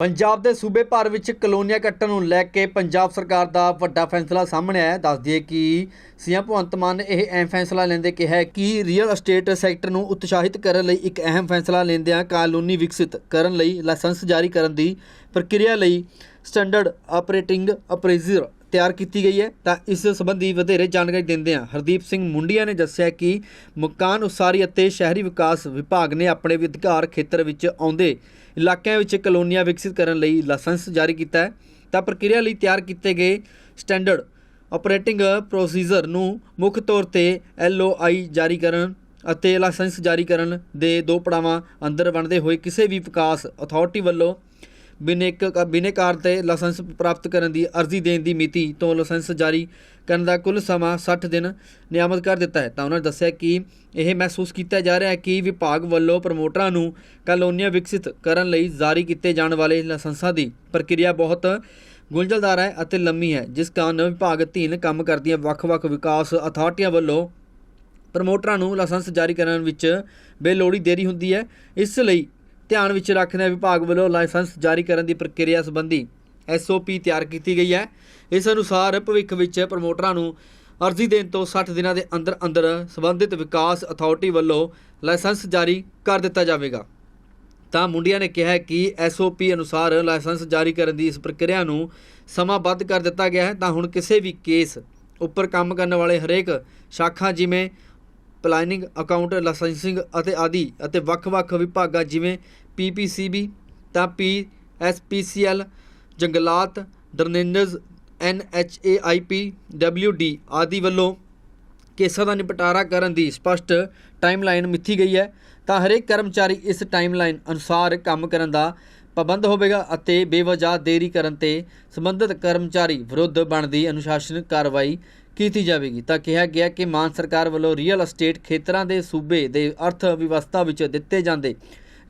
ਪੰਜਾਬ ਦੇ ਸੂਬੇ ਭਰ ਵਿੱਚ ਕਲੋਨੀਆਂ ਕੱਟਣ ਨੂੰ ਲੈ ਕੇ ਪੰਜਾਬ ਸਰਕਾਰ ਦਾ ਵੱਡਾ ਫੈਸਲਾ ਸਾਹਮਣੇ ਆਇਆ ਹੈ। ਦੱਸ ਦਈਏ ਕਿ ਸੀਐਮ ਭਗਵੰਤ ਮਾਨ ਨੇ ਇਹ ਅਹਿਮ ਫੈਸਲਾ ਲੈਂਦੇ ਕਿਹਾ ਕਿ ਰੀਅਲ ਅਸਟੇਟ ਸੈਕਟਰ ਨੂੰ ਉਤਸ਼ਾਹਿਤ ਕਰਨ ਲਈ ਇੱਕ ਅਹਿਮ ਫੈਸਲਾ ਲੈਂਦਿਆਂ ਕਾਨੂੰਨੀ ਵਿਕਸਿਤ ਕਰਨ ਲਈ ਲਾਇਸੈਂਸ ਜਾਰੀ ਕਰਨ ਦੀ ਪ੍ਰਕਿਰਿਆ ਲਈ ਸਟੈਂਡਰਡ ਆਪਰੇਟਿੰਗ ਅਪਰੇਜ਼ਰ ਤਿਆਰ ਕੀਤੀ ਗਈ ਹੈ, ਤਾਂ ਇਸ ਸੰਬੰਧੀ ਵਧੇਰੇ ਜਾਣਕਾਰੀ ਦਿੰਦਿਆਂ ਹਰਦੀਪ ਸਿੰਘ ਮੁੰਡੀਆ ਨੇ ਦੱਸਿਆ ਕਿ ਮਕਾਨ ਉਸਾਰੀ ਅਤੇ ਸ਼ਹਿਰੀ ਵਿਕਾਸ ਵਿਭਾਗ ਨੇ ਆਪਣੇ ਅਧਿਕਾਰ ਖੇਤਰ ਵਿੱਚ ਆਉਂਦੇ ਇਲਾਕਿਆਂ ਵਿੱਚ ਕਲੋਨੀਆਂ ਵਿਕਸਿਤ ਕਰਨ ਲਈ ਲਾਇਸੈਂਸ ਜਾਰੀ ਕੀਤਾ ਹੈ। ਤਾਂ ਪ੍ਰਕਿਰਿਆ ਲਈ ਤਿਆਰ ਕੀਤੇ ਗਏ ਸਟੈਂਡਰਡ ਆਪਰੇਟਿੰਗ ਪ੍ਰੋਸੀਜਰ ਨੂੰ ਮੁੱਖ ਤੌਰ ਤੇ ਐਲਓਆਈ ਜਾਰੀ ਕਰਨ ਅਤੇ ਲਾਇਸੈਂਸ ਜਾਰੀ ਕਰਨ ਦੇ ਦੋ ਪੜਾਵਾਂ ਅੰਦਰ ਬਣਦੇ ਹੋਏ ਕਿਸੇ ਵੀ ਵਿਕਾਸ ਅਥਾਰਟੀ ਵੱਲੋਂ ਬਿਨੇਕ ਬਿਨੇਕਾਰ ਤੇ ਲਾਇਸੈਂਸ ਪ੍ਰਾਪਤ ਕਰਨ ਦੀ ਅਰਜ਼ੀ ਦੇਣ ਦੀ ਮਿਤੀ ਤੋਂ ਲਾਇਸੈਂਸ ਜਾਰੀ ਕਰਨ ਦਾ ਕੁੱਲ ਸਮਾਂ 60 ਦਿਨ ਨਿਯਮਤ ਕਰ ਦਿੱਤਾ ਹੈ। ਤਾਂ ਉਹਨਾਂ ਨੇ ਦੱਸਿਆ ਕਿ ਇਹ ਮਹਿਸੂਸ ਕੀਤਾ ਜਾ ਰਿਹਾ ਹੈ ਕਿ ਵਿਭਾਗ ਵੱਲੋਂ ਪ੍ਰਮੋਟਰਾਂ ਨੂੰ ਕਲੋਨੀਆਂ ਵਿਕਸਿਤ ਕਰਨ ਲਈ ਜਾਰੀ ਕੀਤੇ ਜਾਣ ਵਾਲੇ ਲਾਇਸੈਂਸਾਂ ਦੀ ਪ੍ਰਕਿਰਿਆ ਬਹੁਤ ਗੁੰਝਲਦਾਰ ਹੈ ਅਤੇ ਲੰਮੀ ਹੈ, ਜਿਸ ਕਾਰਨ ਵਿਭਾਗ ਅਧੀਨ ਕੰਮ ਕਰਦੀਆਂ ਵੱਖ-ਵੱਖ ਵਿਕਾਸ ਅਥਾਰਟੀਆਂ ਵੱਲੋਂ ਪ੍ਰਮੋਟਰਾਂ ਨੂੰ ਲਾਇਸੈਂਸ ਜਾਰੀ ਕਰਨ ਵਿੱਚ ਬੇਲੋੜੀ ਦੇਰੀ ਹੁੰਦੀ ਹੈ। ਇਸ ਲਈ ਧਿਆਨ ਵਿੱਚ ਰੱਖਦਿਆਂ ਵਿਭਾਗ ਵੱਲੋਂ ਲਾਇਸੈਂਸ ਜਾਰੀ ਕਰਨ ਦੀ ਪ੍ਰਕਿਰਿਆ ਸੰਬੰਧੀ ਐਸਓਪੀ ਤਿਆਰ ਕੀਤੀ ਗਈ ਹੈ। ਇਸ ਅਨੁਸਾਰ ਭਵਿੱਖ ਵਿੱਚ ਪ੍ਰਮੋਟਰਾਂ ਨੂੰ ਅਰਜ਼ੀ ਦੇਣ ਤੋਂ 60 ਦਿਨਾਂ ਦੇ ਅੰਦਰ ਅੰਦਰ ਸੰਬੰਧਿਤ ਵਿਕਾਸ ਅਥਾਰਟੀ ਵੱਲੋਂ ਲਾਇਸੈਂਸ ਜਾਰੀ ਕਰ ਦਿੱਤਾ ਜਾਵੇਗਾ। ਤਾਂ ਮੁੰਡਿਆਂ ਨੇ ਕਿਹਾ ਹੈ ਕਿ ਐਸਓਪੀ ਅਨੁਸਾਰ ਲਾਇਸੈਂਸ ਜਾਰੀ ਕਰਨ ਦੀ ਇਸ ਪ੍ਰਕਿਰਿਆ ਨੂੰ ਸਮਾਂਬੱਧ ਕਰ ਦਿੱਤਾ ਗਿਆ ਹੈ। ਤਾਂ ਹੁਣ ਕਿਸੇ ਵੀ ਕੇਸ ਉੱਪਰ ਕੰਮ ਕਰਨ ਵਾਲੇ ਹਰੇਕ ਸ਼ਾਖਾ ਜਿਵੇਂ ਪਲਾਨਿੰਗ ਅਕਾਊਂਟ ਲਾਇਸੈਂਸਿੰਗ ਅਤੇ ਆਦਿ ਅਤੇ ਵੱਖ-ਵੱਖ ਵਿਭਾਗਾਂ ਜਿਵੇਂ ਪੀਪੀਸੀਬੀ ਤਾਂ ਪੀਐਸਪੀਸੀਐਲ ਜੰਗਲਾਤ, ਡਰਨੇਨਜ ਐਨਐਚਏਆਈਪੀ ਡਬਲਯੂਡੀ ਆਦਿ ਵੱਲੋਂ ਕੇਸਾਂ ਦਾ ਨਿਪਟਾਰਾ ਕਰਨ ਦੀ ਸਪਸ਼ਟ ਟਾਈਮਲਾਈਨ ਮਿੱਥੀ ਗਈ ਹੈ। ਤਾਂ ਹਰੇਕ ਕਰਮਚਾਰੀ ਇਸ ਟਾਈਮਲਾਈਨ ਅਨੁਸਾਰ ਕੰਮ ਕਰਨ ਦਾ ਪਾਬੰਦ ਹੋਵੇਗਾ ਅਤੇ ਬੇਵਜ੍ਹਾ ਦੇਰੀ ਕਰਨ ਤੇ ਸੰਬੰਧਿਤ ਕਰਮਚਾਰੀ ਵਿਰੁੱਧ ਬਣਦੀ ਅਨੁਸ਼ਾਸਨ ਕਾਰਵਾਈ ਕੀਤੀ ਜਾਵੇਗੀ। ਤਾਂ ਕਿਹਾ ਗਿਆ ਕਿ ਮਾਨ ਸਰਕਾਰ ਵੱਲੋਂ ਰੀਅਲ ਅਸਟੇਟ ਖੇਤਰਾਂ ਦੇ ਸੂਬੇ ਦੇ ਅਰਥ ਵਿਵਸਥਾ ਵਿੱਚ ਦਿੱਤੇ ਜਾਂਦੇ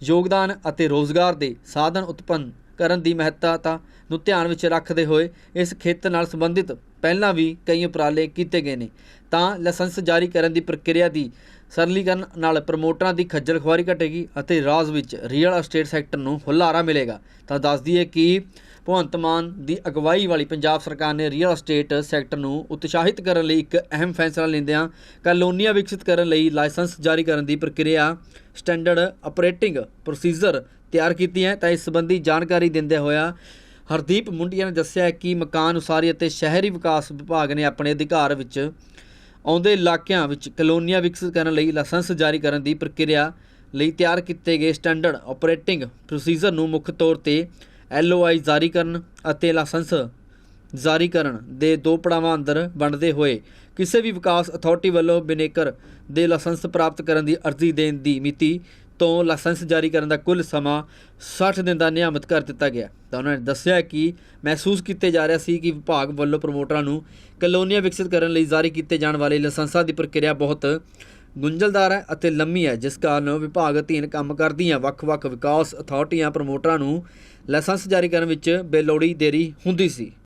ਯੋਗਦਾਨ ਅਤੇ ਰੋਜ਼ਗਾਰ ਦੇ ਸਾਧਨ ਉਤਪੰਨ ਕਰਨ ਦੀ ਮਹੱਤਤਾ ਨੂੰ ਧਿਆਨ ਵਿੱਚ ਰੱਖਦੇ ਹੋਏ ਇਸ ਖੇਤਰ ਨਾਲ ਸੰਬੰਧਿਤ ਪਹਿਲਾਂ ਵੀ ਕਈ ਉਪਰਾਲੇ ਕੀਤੇ ਗਏ ਨੇ। ਤਾਂ ਲਾਇਸੈਂਸ ਜਾਰੀ ਕਰਨ ਦੀ ਪ੍ਰਕਿਰਿਆ ਦੀ ਸਰਲੀਕਰਨ ਨਾਲ ਪ੍ਰਮੋਟਰਾਂ ਦੀ ਖੱਜਲ ਖੁਆਰੀ ਘਟੇਗੀ ਅਤੇ ਰਾਜ ਵਿੱਚ ਰੀਅਲ ਅਸਟੇਟ ਸੈਕਟਰ ਨੂੰ ਹੁਲਾਰਾ ਮਿਲੇਗਾ। ਤਾਂ ਦੱਸ ਦਈਏ ਕਿ ਭਗਵੰਤ ਮਾਨ ਦੀ ਅਗਵਾਈ ਵਾਲੀ ਪੰਜਾਬ ਸਰਕਾਰ ਨੇ ਰੀਅਲ ਅਸਟੇਟ ਸੈਕਟਰ ਨੂੰ ਉਤਸ਼ਾਹਿਤ ਕਰਨ ਲਈ ਇੱਕ ਅਹਿਮ ਫੈਸਲਾ ਲੈਂਦਿਆਂ ਕਲੋਨੀਆਂ ਵਿਕਸਿਤ ਕਰਨ ਲਈ ਲਾਇਸੈਂਸ ਜਾਰੀ ਕਰਨ ਦੀ ਪ੍ਰਕਿਰਿਆ ਸਟੈਂਡਰਡ ਆਪਰੇਟਿੰਗ ਪ੍ਰੋਸੀਜਰ ਤਿਆਰ ਕੀਤੀ ਹੈ। ਤਾਂ ਇਸ ਸੰਬੰਧੀ ਜਾਣਕਾਰੀ ਦਿੰਦੇ ਹੋਇਆ ਹਰਦੀਪ ਮੁੰਡੀਆ ਨੇ ਦੱਸਿਆ ਕਿ ਮਕਾਨ ਉਸਾਰੀ ਅਤੇ ਸ਼ਹਿਰੀ ਵਿਕਾਸ ਵਿਭਾਗ ਨੇ ਆਪਣੇ ਅਧਿਕਾਰ ਵਿੱਚ ਆਉਂਦੇ ਇਲਾਕਿਆਂ ਵਿੱਚ ਕਲੋਨੀਆਂ ਵਿਕਸਿਤ ਕਰਨ ਲਈ ਲਾਇਸੈਂਸ ਜਾਰੀ ਕਰਨ ਦੀ ਪ੍ਰਕਿਰਿਆ ਲਈ ਤਿਆਰ ਕੀਤੇ ਗਏ ਸਟੈਂਡਰਡ ਆਪਰੇਟਿੰਗ ਪ੍ਰੋਸੀਜਰ ਨੂੰ ਮੁੱਖ ਤੌਰ ਤੇ ਐਲਓਆਈ ਜਾਰੀ ਕਰਨ ਅਤੇ ਲਾਇਸੈਂਸ ਜਾਰੀ ਕਰਨ ਦੇ ਦੋ ਪੜਾਵਾਂ ਅੰਦਰ ਵੰਡਦੇ ਹੋਏ ਕਿਸੇ ਵੀ ਵਿਕਾਸ ਅਥਾਰਟੀ ਵੱਲੋਂ ਬਿਨੇਕਰ ਦੇ ਲਾਇਸੈਂਸ ਪ੍ਰਾਪਤ ਕਰਨ ਦੀ ਅਰਜ਼ੀ ਦੇਣ ਦੀ ਮਿਤੀ ਤੋਂ ਲਾਇਸੈਂਸ ਜਾਰੀ ਕਰਨ ਦਾ ਕੁੱਲ ਸਮਾਂ 60 ਦਿਨ ਦਾ ਨਿਯਮਤ ਕਰ ਦਿੱਤਾ ਗਿਆ। ਤਾਂ ਉਹਨਾਂ ਨੇ ਦੱਸਿਆ ਕਿ ਮਹਿਸੂਸ ਕੀਤੇ ਜਾ ਰਿਹਾ ਸੀ ਕਿ ਵਿਭਾਗ ਵੱਲੋਂ ਪ੍ਰਮੋਟਰਾਂ ਨੂੰ ਕਲੋਨੀਆਂ ਵਿਕਸਿਤ ਕਰਨ ਲਈ ਜਾਰੀ ਕੀਤੇ ਜਾਣ ਵਾਲੇ ਲਾਇਸੈਂਸਾਂ ਦੀ ਪ੍ਰਕਿਰਿਆ ਬਹੁਤ ਗੁੰਝਲਦਾਰ ਹੈ ਅਤੇ ਲੰਮੀ ਹੈ, ਜਿਸ ਕਾਰਨ ਵਿਭਾਗ ਅਧੀਨ ਕੰਮ ਕਰਦੀਆਂ ਵੱਖ-ਵੱਖ ਵਿਕਾਸ ਅਥਾਰਟੀਆਂ ਪ੍ਰਮੋਟਰਾਂ ਨੂੰ ਲਾਇਸੈਂਸ ਜਾਰੀ ਕਰਨ ਵਿੱਚ ਬੇਲੋੜੀ ਦੇਰੀ ਹੁੰਦੀ ਸੀ।